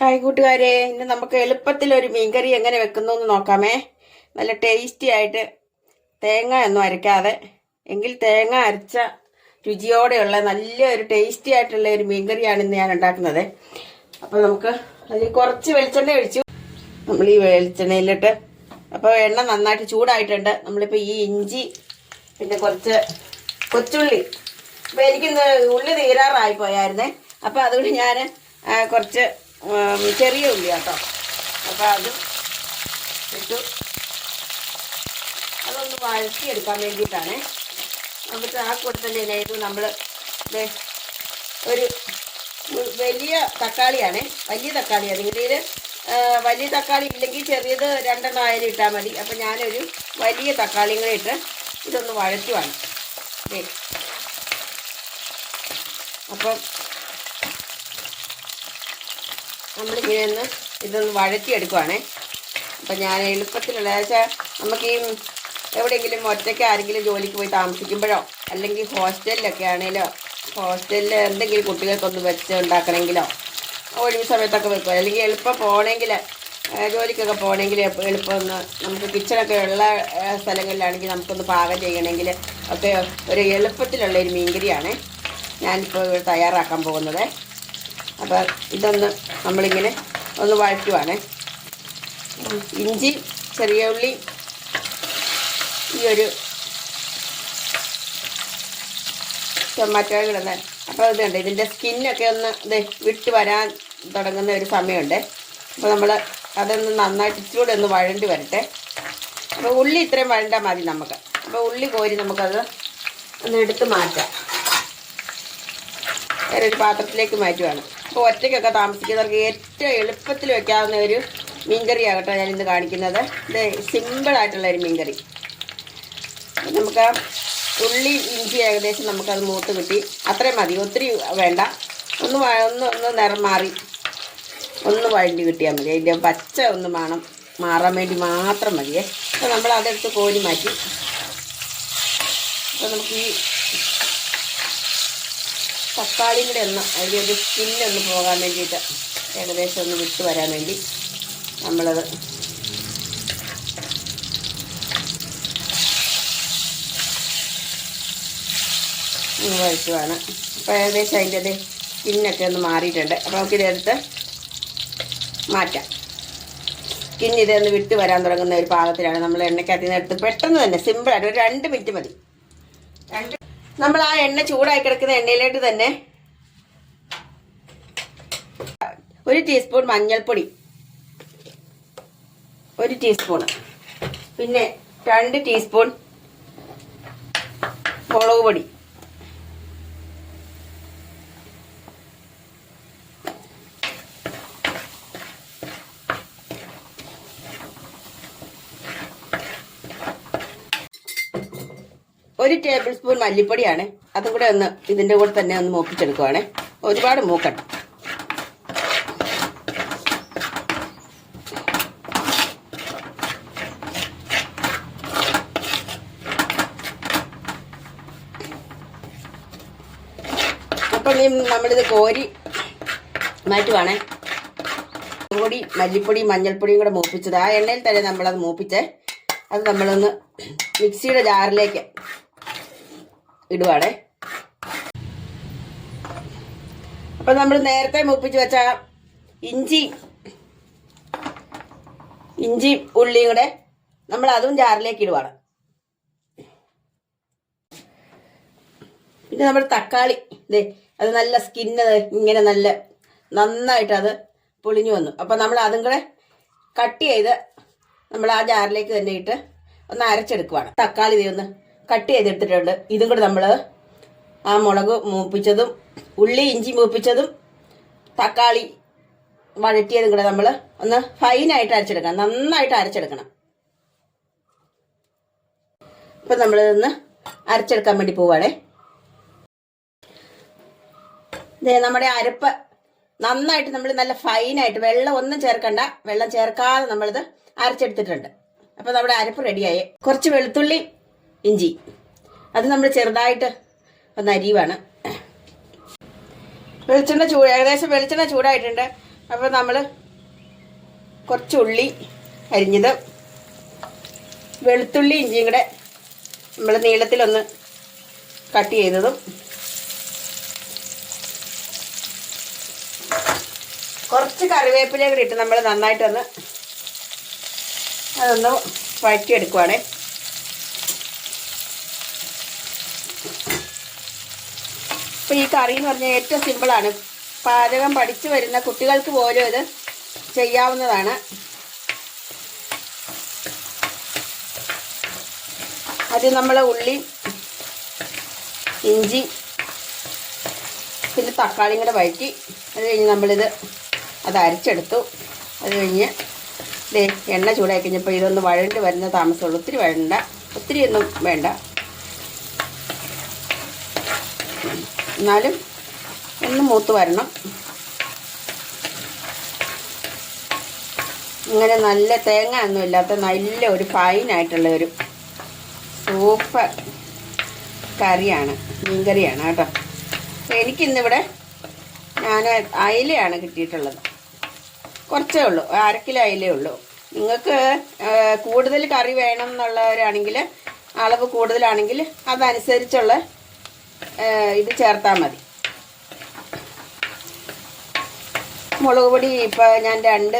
Hi കൂട്ടുകാരെ ഇന്ന് നമുക്ക് എളുപ്പത്തിൽ ഒരു മീൻകറി എങ്ങനെ വെക്കുന്നു എന്ന് നോക്കാമേ. നല്ല ടേസ്റ്റി ആയിട്ട് തേങ്ങ ഒന്നും അരയ്ക്കാതെ എങ്കിൽ തേങ്ങ അരച്ച രുചിയോടെയുള്ള നല്ല ഒരു ടേസ്റ്റി ആയിട്ടുള്ള ഒരു മീൻകറിയാണ് ഇന്ന് ഞാൻ ഉണ്ടാക്കുന്നത്. അപ്പോൾ നമുക്ക് അതിൽ കുറച്ച് വെളിച്ചെണ്ണ ഒഴിച്ചു. നമ്മൾ ഈ വെളിച്ചെണ്ണയിലിട്ട് അപ്പോൾ എണ്ണ നന്നായിട്ട് ചൂടായിട്ടുണ്ട്. നമ്മളിപ്പോൾ ഈ ഇഞ്ചി പിന്നെ കുറച്ച് കൊച്ചുള്ളി. അപ്പോൾ എനിക്കിന്ന് ഉള്ളി തീരാറായി പോയായിരുന്നേ. അപ്പോൾ അതുകൊണ്ട് ഞാൻ കുറച്ച് ചെറിയ ഉള്ളി കേട്ടോ അപ്പോൾ അതും ഇട്ടു. അതൊന്ന് വഴറ്റിയെടുക്കാൻ വേണ്ടിയിട്ടാണ്. എന്നിട്ട് ആ കൂട്ടത്തിൽ ഇത് നമ്മൾ ഒരു വലിയ തക്കാളിയാണ്. വലിയ തക്കാളിയാണ് അല്ലെങ്കിൽ വലിയ തക്കാളി ഇല്ലെങ്കിൽ ചെറിയത് രണ്ടെണ്ണം ആയാലും ഇട്ടാൽ മതി. അപ്പം ഞാനൊരു വലിയ തക്കാളിയും കൂടെ ഇട്ട് ഇതൊന്ന് വഴറ്റുവാണ്. അപ്പം നമ്മളിങ്ങനെ ഒന്ന് ഇതൊന്ന് വഴറ്റിയെടുക്കുവാണേ. അപ്പം ഞാൻ എളുപ്പത്തിലുള്ള വെച്ചാൽ നമുക്ക് ഈ എവിടെയെങ്കിലും ഒറ്റയ്ക്ക് ആരെങ്കിലും ജോലിക്ക് പോയി താമസിക്കുമ്പോഴോ അല്ലെങ്കിൽ ഹോസ്റ്റലിലൊക്കെ ആണെങ്കിലോ ഹോസ്റ്റലിൽ എന്തെങ്കിലും കുട്ടികൾക്കൊന്ന് വെച്ച് ഉണ്ടാക്കണമെങ്കിലോ ഒഴിവ് സമയത്തൊക്കെ വെക്കുക അല്ലെങ്കിൽ എളുപ്പം പോകണമെങ്കിൽ ജോലിക്കൊക്കെ പോകണമെങ്കിൽ എളുപ്പം ഒന്ന് നമുക്ക് കിച്ചണൊക്കെ ഉള്ള സ്ഥലങ്ങളിലാണെങ്കിൽ നമുക്കൊന്ന് പാകം ചെയ്യണമെങ്കിൽ ഒക്കെ ഒരു എളുപ്പത്തിലുള്ള ഒരു മീൻകറിയാണ്. ഞാനിപ്പോൾ തയ്യാറാക്കാൻ പോകുന്നത്. അപ്പോൾ ഇതൊന്ന് നമ്മളിങ്ങനെ ഒന്ന് വഴറ്റുവാണ്. ഇഞ്ചി ചെറിയ ഉള്ളി ഈ ഒരു ടൊമാറ്റോ കിടന്ന് അപ്പോൾ ഇതുണ്ട് ഇതിന്റെ സ്കിന്നൊക്കെ ഒന്ന് ഇത് വിട്ട് വരാൻ തുടങ്ങുന്ന ഒരു സമയമുണ്ട്. അപ്പോൾ നമ്മൾ അതൊന്ന് നന്നായിട്ട് ഇച്ചിരൂടെ ഒന്ന് വഴണ്ടി വരട്ടെ. അപ്പോൾ ഉള്ളി ഇത്രയും വഴണ്ടാൽ മതി നമുക്ക്. അപ്പോൾ ഉള്ളി കോരി നമുക്കത് ഒന്ന് എടുത്ത് മാറ്റാം. വേറെ ഒരു പാത്രത്തിലേക്ക് മാറ്റുവാണ്. അപ്പോൾ ഒറ്റയ്ക്കൊക്കെ താമസിക്കുന്നവർക്ക് ഏറ്റവും എളുപ്പത്തിൽ വെക്കാവുന്ന ഒരു മീൻകറി ആകട്ടെ ഞാൻ ഇന്ന് കാണിക്കുന്നത്. ഇത് സിമ്പിളായിട്ടുള്ള ഒരു മീൻകറി. നമുക്ക് ഉള്ളി ഇഞ്ചി ഏകദേശം നമുക്കത് മൂത്ത് കിട്ടി. അത്രയും മതി. ഒത്തിരി വേണ്ട. ഒന്ന് ഒന്ന് ഒന്ന് നിറം മാറി. ഒന്ന് വഴണ്ടി കിട്ടിയാൽ മതി. അതിന്റെ പച്ച ഒന്ന് വേണം മാറാൻ വേണ്ടി മാത്രം മതിയേ. അപ്പോൾ നമ്മൾ അതെടുത്ത് കോരി മാറ്റി. അപ്പോൾ നമുക്ക് ഈ തക്കാളിയും കൂടെ ഒന്ന് അതിലൊരു സ്കിന്നൊന്ന് പോകാൻ വേണ്ടിയിട്ട് ഏകദേശം ഒന്ന് വിട്ട് വരാൻ വേണ്ടി നമ്മളത് വഴറ്റുവാണ് അപ്പോൾ ഏകദേശം അതിന്റെ അത് സ്കിന്നൊക്കെ ഒന്ന് മാറിയിട്ടുണ്ട്. അപ്പോൾ നമുക്കിതെടുത്ത് മാറ്റാം. സ്കിൻ ഇതൊന്ന് വിട്ട് വരാൻ തുടങ്ങുന്ന ഒരു പാകത്തിലാണ് നമ്മൾ എണ്ണയ്ക്കകത്ത് നിന്ന് എടുത്ത് പെട്ടെന്ന് തന്നെ സിമ്പിളായിട്ട് ഒരു രണ്ട് മിനിറ്റ് മതി. രണ്ട് നമ്മൾ ആ എണ്ണ ചൂടായി കിടക്കുന്ന എണ്ണയിലോട്ട് തന്നെ ഒരു ടീസ്പൂൺ മഞ്ഞൾപ്പൊടി. ഒരു ടീസ്പൂൺ പിന്നെ രണ്ട് ടീസ്പൂൺ മുളക് പൊടി. ഒരു ടേബിൾ സ്പൂൺ മല്ലിപ്പൊടിയാണ്. അതും കൂടെ ഒന്ന് ഇതിന്റെ കൂടെ തന്നെ ഒന്ന് മൂപ്പിച്ചെടുക്കുവാണ്. ഒരുപാട് മൂക്കണ്ട. അപ്പം ഇനി നമ്മളിത് കോരി മാറ്റുവാണേ. പൊടി മല്ലിപ്പൊടി മഞ്ഞൾപ്പൊടിയും കൂടെ മൂപ്പിച്ചത്. ആ എണ്ണയിൽ തന്നെ നമ്മളത് മൂപ്പിച്ചേ. അത് നമ്മളൊന്ന് മിക്സിയുടെ ജാറിലേക്ക് ഇടുവാണേ. അപ്പം നമ്മൾ നേരത്തെ മൂപ്പിച്ച് വെച്ച ഇഞ്ചി ഇഞ്ചി ഉള്ളിയും കൂടെ നമ്മൾ അതും ജാറിലേക്ക് ഇടുവാണ്. പിന്നെ നമ്മുടെ തക്കാളി ഇതേ അത് നല്ല സ്കിന്ന് ഇങ്ങനെ നല്ല നന്നായിട്ട് അത് പൊളിഞ്ഞു വന്നു. അപ്പം നമ്മൾ അതും കൂടെ കട്ട് ചെയ്ത് നമ്മൾ ആ ജാറിലേക്ക് തന്നെ ഇട്ട് ഒന്ന് അരച്ചെടുക്കുവാണ്. തക്കാളി ദേ ഒന്ന് കട്ട് ചെയ്തെടുത്തിട്ടുണ്ട്. ഇതും കൂടെ നമ്മൾ ആ മുളക് മൂപ്പിച്ചതും ഉള്ളി ഇഞ്ചി മൂപ്പിച്ചതും തക്കാളി വഴറ്റിയതും കൂടെ നമ്മൾ ഒന്ന് ഫൈനായിട്ട് അരച്ചെടുക്കണം. നന്നായിട്ട് അരച്ചെടുക്കണം. ഇപ്പം നമ്മളിതൊന്ന് അരച്ചെടുക്കാൻ വേണ്ടി പോവാണേ. നമ്മുടെ അരപ്പ് നന്നായിട്ട് നമ്മൾ നല്ല ഫൈനായിട്ട് വെള്ളം ഒന്നും ചേർക്കണ്ട. വെള്ളം ചേർക്കാതെ നമ്മളിത് അരച്ചെടുത്തിട്ടുണ്ട്. അപ്പോൾ നമ്മുടെ അരപ്പ് റെഡിയായി കുറച്ച് വെളുത്തുള്ളി ഇഞ്ചി. അത് നമ്മൾ ചെറുതായിട്ട് ഒന്ന് അരിയുവാണ്. വെളിച്ചെണ്ണ ചൂട് ഏകദേശം വെളിച്ചെണ്ണ ചൂടായിട്ടുണ്ട്. അപ്പോൾ നമ്മൾ കുറച്ച് ഉള്ളി അരിഞ്ഞത് വെളുത്തുള്ളി ഇഞ്ചിയും കൂടെ നമ്മൾ നീളത്തിലൊന്ന് കട്ട് ചെയ്തതും കുറച്ച് കറിവേപ്പില നമ്മൾ നന്നായിട്ടൊന്ന് അതൊന്ന് വഴറ്റിയെടുക്കുവാണേ. അപ്പോൾ ഈ കറി എന്ന് പറഞ്ഞാൽ ഏറ്റവും സിമ്പിളാണ് പാചകം പഠിച്ചു വരുന്ന കുട്ടികൾക്ക് പോലും ഇത് ചെയ്യാവുന്നതാണ്. ആദ്യം നമ്മൾ ഉള്ളി ഇഞ്ചി പിന്നെ തക്കാളിയും കൂടെ വഴറ്റി അത് കഴിഞ്ഞ് നമ്മളിത് അത് അരച്ചെടുത്തു. അത് കഴിഞ്ഞ് എണ്ണ ചൂടാക്കി കഴിഞ്ഞപ്പോൾ ഇതൊന്ന് വഴണ്ട് വരുന്ന താമസമുള്ളൂ. ഒത്തിരി വഴണ്ട ഒത്തിരി ഒന്നും വേണ്ട. എന്നാലും ഒന്ന് മൂത്ത് വരണം. ഇങ്ങനെ നല്ല തേങ്ങ ഒന്നും ഇല്ലാത്ത നല്ല ഒരു ഫൈനായിട്ടുള്ള ഒരു സൂപ്പർ കറിയാണ് മീൻകറിയാണ് കേട്ടോ. എനിക്കിന്നിവിടെ ഞാൻ അയിലയാണ് കിട്ടിയിട്ടുള്ളത്. കുറച്ചേ ഉള്ളൂ അര കിലോ അയിലേ ഉള്ളൂ. നിങ്ങൾക്ക് കൂടുതൽ കറി വേണം എന്നുള്ളവരാണെങ്കിൽ അളവ് കൂടുതലാണെങ്കിൽ അതനുസരിച്ചുള്ള ഇത് ചേർത്താൽ മതി. മുളക് പൊടി ഇപ്പോൾ ഞാൻ രണ്ട്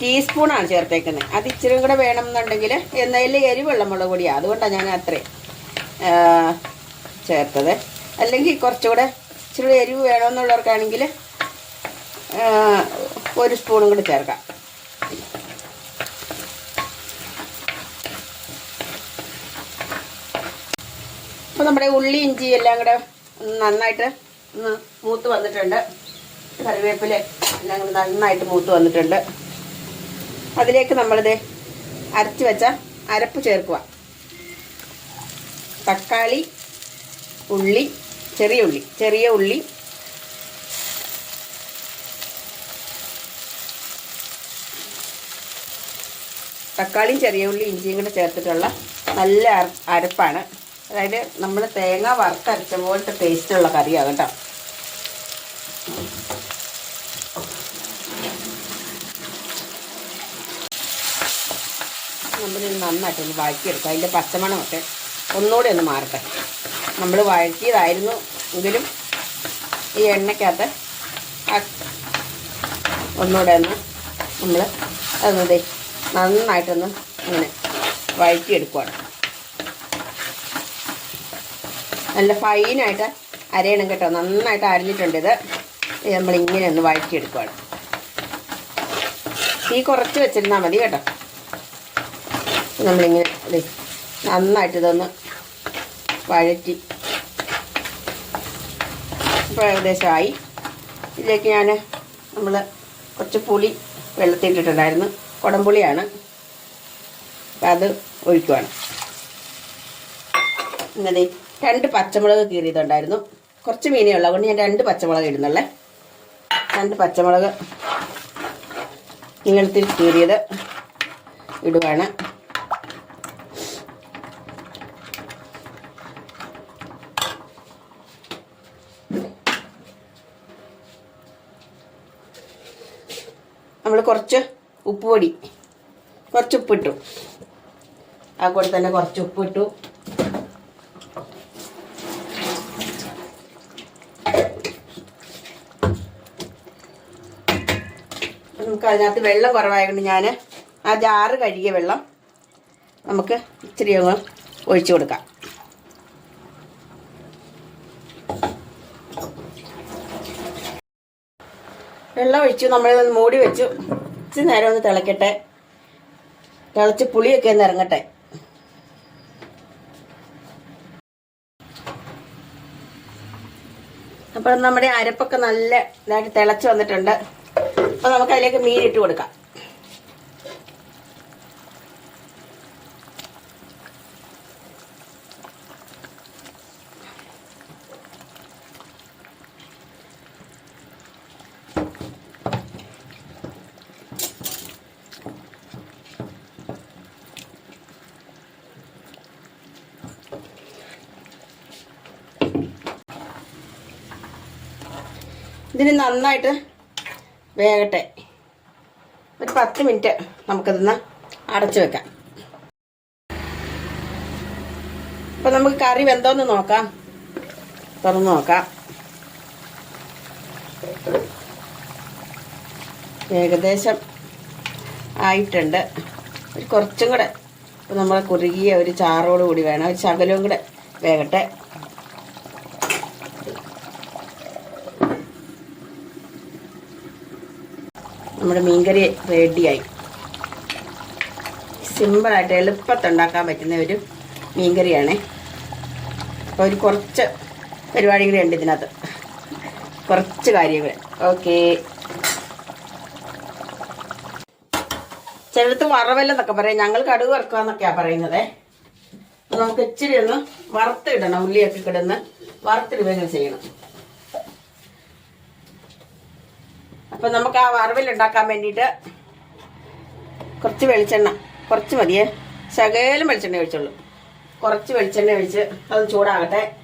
ടീസ്പൂണാണ് ചേർത്തേക്കുന്നത്. അത് ഇച്ചിരി കൂടെ വേണമെന്നുണ്ടെങ്കിൽ എന്നതിൽ എരിവുള്ള മുളക് പൊടിയാണ് അതുകൊണ്ടാണ് ഞാൻ അത്രയും ചേർത്തത്. അല്ലെങ്കിൽ കുറച്ചുകൂടെ ഇച്ചിരി എരിവ് വേണമെന്നുള്ളവർക്കാണെങ്കിൽ ഒരു സ്പൂണും കൂടെ ചേർക്കാം. അപ്പോൾ നമ്മുടെ ഉള്ളി ഇഞ്ചി എല്ലാം കൂടെ നന്നായിട്ട് ഒന്ന് മൂത്ത് വന്നിട്ടുണ്ട്. കറിവേപ്പില എല്ലാം കൂടെ നന്നായിട്ട് മൂത്ത് വന്നിട്ടുണ്ട്. അതിലേക്ക് നമ്മളിത് അരച്ച് വെച്ച അരപ്പ് ചേർക്കുക. തക്കാളി ഉള്ളി ചെറിയ ഉള്ളി ചെറിയ ഉള്ളി. തക്കാളിയും ചെറിയ ഉള്ളി ഇഞ്ചിയും കൂടെ ചേർത്തിട്ടുള്ള നല്ല അരപ്പാണ്. അതായത് നമ്മൾ തേങ്ങ വറുത്തരച്ച പോലത്തെ ടേസ്റ്റുള്ള കറിയാണ് കേട്ടോ. നമ്മളിത് നന്നായിട്ടൊന്ന് വഴറ്റിയെടുക്കുക അതിന്റെ പച്ചമണമൊക്കെ ഒന്നുകൂടി ഒന്ന് മാറട്ടെ. നമ്മൾ വഴറ്റിയതായിരുന്നു എങ്കിലും ഈ എണ്ണയ്ക്കകത്ത് ഒന്നുകൂടെ ഒന്ന് നമ്മൾ അതൊന്ന് നന്നായിട്ടൊന്ന് ഇങ്ങനെ വഴറ്റിയെടുക്കുവാണ്. നല്ല ഫൈനായിട്ട് അരയണം കേട്ടോ. നന്നായിട്ട് അരഞ്ഞിട്ടുണ്ട് ഇത് നമ്മൾ നമ്മളിങ്ങനെ ഒന്ന് വഴറ്റിയെടുക്കുവാണ്. തീ കുറച്ച് വെച്ചിരുന്നാൽ മതി കേട്ടോ. നമ്മളിങ്ങനെ നന്നായിട്ട് ഇതൊന്ന് വഴറ്റി. ഇപ്പോൾ ഏകദേശമായി. ഇതിലേക്ക് ഞാൻ നമ്മൾ കുറച്ച് പുളി വെള്ളത്തിട്ടിട്ടുണ്ടായിരുന്നു കുടംപുളിയാണ്. അപ്പം അത് ഒഴിക്കുവാണ്. ഇങ്ങനെ രണ്ട് പച്ചമുളക് കീറിയതുണ്ടായിരുന്നു. കുറച്ച് മീനേ ഉള്ളൂ. അതുകൊണ്ട് ഞാൻ രണ്ട് പച്ചമുളക് ഇടുന്നുള്ളേ. രണ്ട് പച്ചമുളക് നീളത്തിൽ കീറിയത് ഇടുവാണ്. നമ്മൾ കുറച്ച് ഉപ്പ് ഉപ്പുപൊടി കുറച്ച് ഉപ്പിട്ടു. ആ കൂടെ തന്നെ കുറച്ച് ഉപ്പിട്ടു. നമുക്ക് അതിനകത്ത് വെള്ളം കുറവായതുകൊണ്ട് ഞാൻ ആ ജാറ് കഴുകിയ വെള്ളം നമുക്ക് ഇച്ചിരി അങ്ങ് ഒഴിച്ചു കൊടുക്കാം. വെള്ളം ഒഴിച്ചു നമ്മൾ മൂടി വെച്ചു. ഇച്ചിരി നേരം ഒന്ന് തിളക്കട്ടെ. തിളച്ച് പുളിയൊക്കെ ഒന്ന് ഇറങ്ങട്ടെ. അപ്പോൾ നമ്മുടെ അരപ്പൊക്കെ നല്ല ഇതായിട്ട് തിളച്ച് വന്നിട്ടുണ്ട്. അപ്പോൾ നമുക്ക് അതിലേക്ക് മീൻ ഇട്ട് കൊടുക്കാം. ഇതിന് നന്നായിട്ട് വേകട്ടെ ഒരു പത്ത് മിനിറ്റ് നമുക്കിതൊന്ന് അടച്ചു വെക്കാം. അപ്പം നമുക്ക് കറി വെന്തോന്ന് നോക്കാം. തുറന്ന് നോക്കാം. ഏകദേശം ആയിട്ടുണ്ട്. ഒരു കുറച്ചും കൂടെ. ഇപ്പം നമ്മൾ കുറുകിയ ഒരു ചാറോട് കൂടി വേണം. ഒരു ശകലവും കൂടെ വേകട്ടെ നമ്മുടെ മീൻകറി റെഡിയായി. സിമ്പിളായിട്ട് എളുപ്പത്തിൽ ഉണ്ടാക്കാൻ പറ്റുന്ന ഒരു മീൻകറിയാണേ. അപ്പോൾ ഒരു കുറച്ച് പരിപാടികൾ ഉണ്ട് ഇതിനകത്ത്. കുറച്ച് കാര്യങ്ങൾ. ഓക്കെ. ചിലടത്ത് വറവല്ലെന്നൊക്കെ പറയാം. ഞങ്ങൾ കടുക് വറക്കുക എന്നൊക്കെയാണ് പറയുന്നത് നമുക്ക് ഇച്ചിരി ഒന്ന് വറുത്തിടണം. ഉള്ളിയൊക്കെ കിടന്ന് വറുത്തിടുകയും ചെയ്യണം. അപ്പൊ നമുക്ക് ആ വറവിൽ ഉണ്ടാക്കാൻ വേണ്ടിയിട്ട് കുറച്ച് വെളിച്ചെണ്ണ. കുറച്ച് മതിയേ. ശകലം വെളിച്ചെണ്ണ ഒഴിച്ചുള്ളൂ. കുറച്ച് വെളിച്ചെണ്ണ ഒഴിച്ച് അത് ചൂടാകട്ടെ.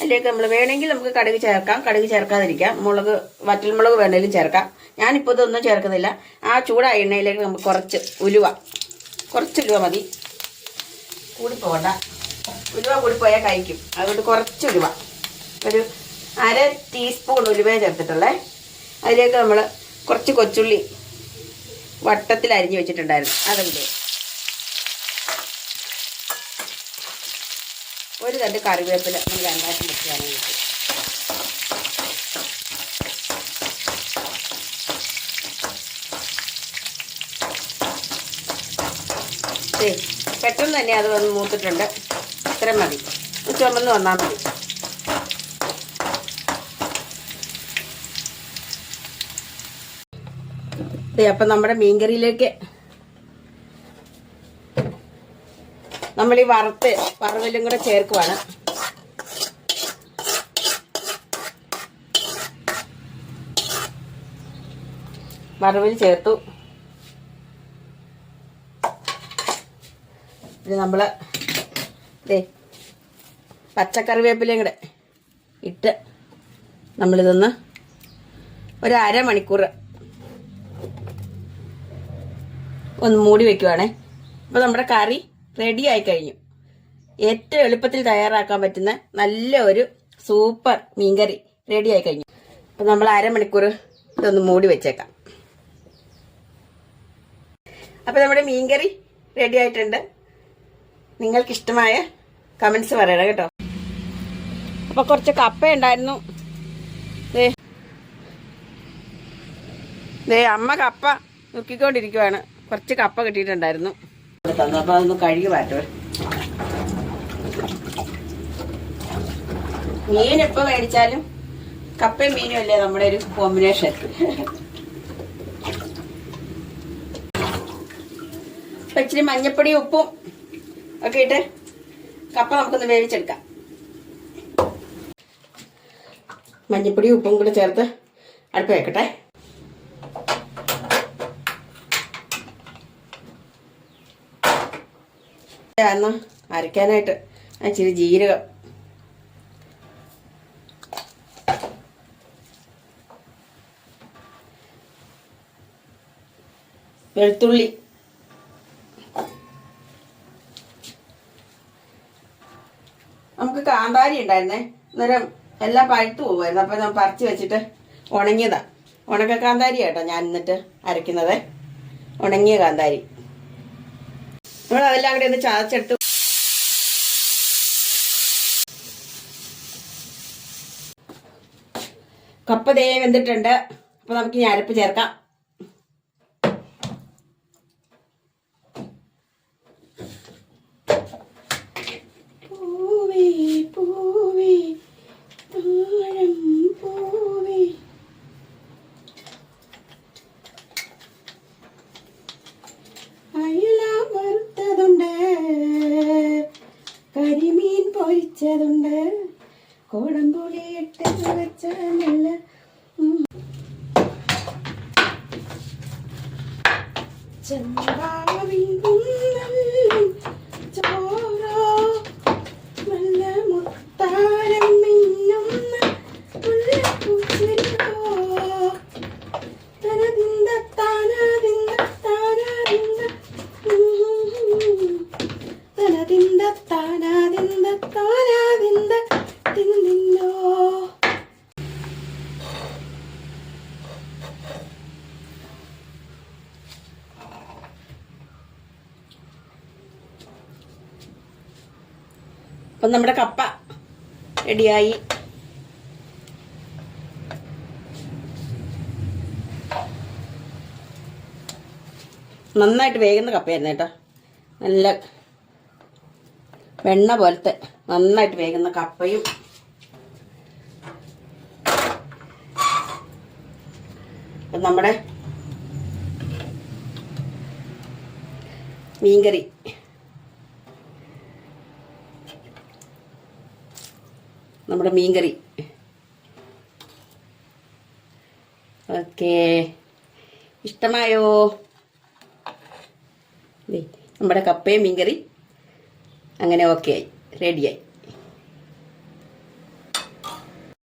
അതിലേക്ക് നമ്മൾ വേണമെങ്കിൽ നമുക്ക് കടുക് ചേർക്കാം. കടുക് ചേർക്കാതിരിക്കാം. മുളക് വറ്റൽമുളക് വേണമെങ്കിലും ചേർക്കാം. ഞാനിപ്പോൾ ഇതൊന്നും ചേർക്കുന്നില്ല. ആ ചൂടായ എണ്ണയിലേക്ക് നമുക്ക് കുറച്ച് ഉലുവ. കുറച്ച് ഉലുവ മതി. കൂടി കൂടിപ്പോകണ്ട. ഉലുവ കൂടി കൂടിപ്പോയാൽ കഴിക്കും. അതുകൊണ്ട് കുറച്ച് ഉലുവ. ഒരു അര ടീസ്പൂൺ ഉലുവ ചേർത്തിട്ടുള്ളേ. അതിലേക്ക് നമ്മൾ കുറച്ച് കൊച്ചുള്ളി വട്ടത്തിൽ അരിഞ്ഞു വെച്ചിട്ടുണ്ടായിരുന്നു. അതുണ്ട് ഒരു തണ്ട് കറിവേപ്പില നമ്മൾ രണ്ടായിട്ട് മുറിച്ചാണ് പെട്ടെന്ന് തന്നെ അത് വന്ന് മൂത്തിട്ടുണ്ട്. ഇത്രയും മതി. ചുമന്ന് വന്നാൽ മതി. ദേ, അപ്പം നമ്മുടെ മീൻകറിയിലേക്ക് നമ്മൾ ഈ വറുത്ത് വറവിലും കൂടെ ചേർക്കുവാണ്. വറവിൽ ചേർത്തു. ഇത് നമ്മൾ ദേ പച്ചക്കറിവേപ്പിലയും കൂടെ ഇട്ട് നമ്മളിതൊന്ന് ഒരു അരമണിക്കൂർ ഒന്ന് മൂടി വെക്കുവാണേ. അപ്പോൾ നമ്മുടെ കറി റെഡി ആയി കഴിഞ്ഞു. ഏറ്റവും എളുപ്പത്തിൽ തയ്യാറാക്കാൻ പറ്റുന്ന നല്ല ഒരു സൂപ്പർ മീൻകറി റെഡി ആയി കഴിഞ്ഞു. അപ്പൊ നമ്മൾ അരമണിക്കൂർ ഇതൊന്ന് മൂടി വെച്ചേക്കാം. അപ്പൊ നമ്മുടെ മീൻകറി റെഡി ആയിട്ടുണ്ട്. നിങ്ങൾക്ക് ഇഷ്ടമായ കമൻസ് പറയണം കേട്ടോ. അപ്പോൾ കുറച്ച് കപ്പ ഉണ്ടായിരുന്നു. ദേ. അമ്മ കപ്പ നുക്കിക്കൊണ്ടിരിക്കുവാണ് കുറച്ച് കപ്പ കിട്ടിയിട്ടുണ്ടായിരുന്നു. ഇവിടെ തന്നു അപ്പോൾ അതൊന്ന് കഴുകി മാറ്റുവേ മീൻ എപ്പോൾ മേടിച്ചാലും കപ്പയും മീനും അല്ലേ നമ്മുടെ ഒരു കോമ്പിനേഷൻ അപ്പൊ ഇച്ചിരി മഞ്ഞപ്പൊടിയും ഉപ്പും ഒക്കെ ഇട്ട് കപ്പ നമുക്കൊന്ന് വേവിച്ചെടുക്കാം. മഞ്ഞപ്പൊടിയും ഉപ്പും കൂടെ ചേർത്ത് അടുപ്പ് വെക്കട്ടെ. എന്നാ അരയ്ക്കാനായിട്ട്. ഇച്ചിരി ജീരകം. വെളുത്തുള്ളി. നമുക്ക് കാന്താരി ഉണ്ടായിരുന്നേ. അന്നേരം എല്ലാം പഴുത്തു പോകുമായിരുന്നു. അപ്പം ഞാൻ പറിച്ച് വെച്ചിട്ട് ഉണങ്ങിയതാണ് ഉണക്ക കാന്താരി കേട്ടോ ഞാൻ എന്നിട്ട് അരയ്ക്കുന്നത്. ഉണങ്ങിയ കാന്താരി. നമ്മൾ അതെല്ലാം ഒന്ന് ചതച്ചെടുത്ത് കപ്പ ദേ വെന്തിട്ടുണ്ട്. അപ്പൊ നമുക്ക് അരപ്പ് ചേർക്കാം. ചെമ്പാവിൻ അപ്പം നമ്മുടെ കപ്പ റെഡിയായി. നന്നായിട്ട് വേകുന്ന കപ്പയായിരുന്നു കേട്ടോ. നല്ല വെണ്ണ പോലത്തെ നന്നായിട്ട് വേകുന്ന കപ്പയും. നമ്മുടെ മീൻകറി. നമ്മുടെ മീൻകറി. ഓക്കേ. ഇഷ്ടമായോ? നമ്മുടെ കപ്പയും മീൻകറി. അങ്ങനെ ഓക്കെ ആയി. റെഡിയായി.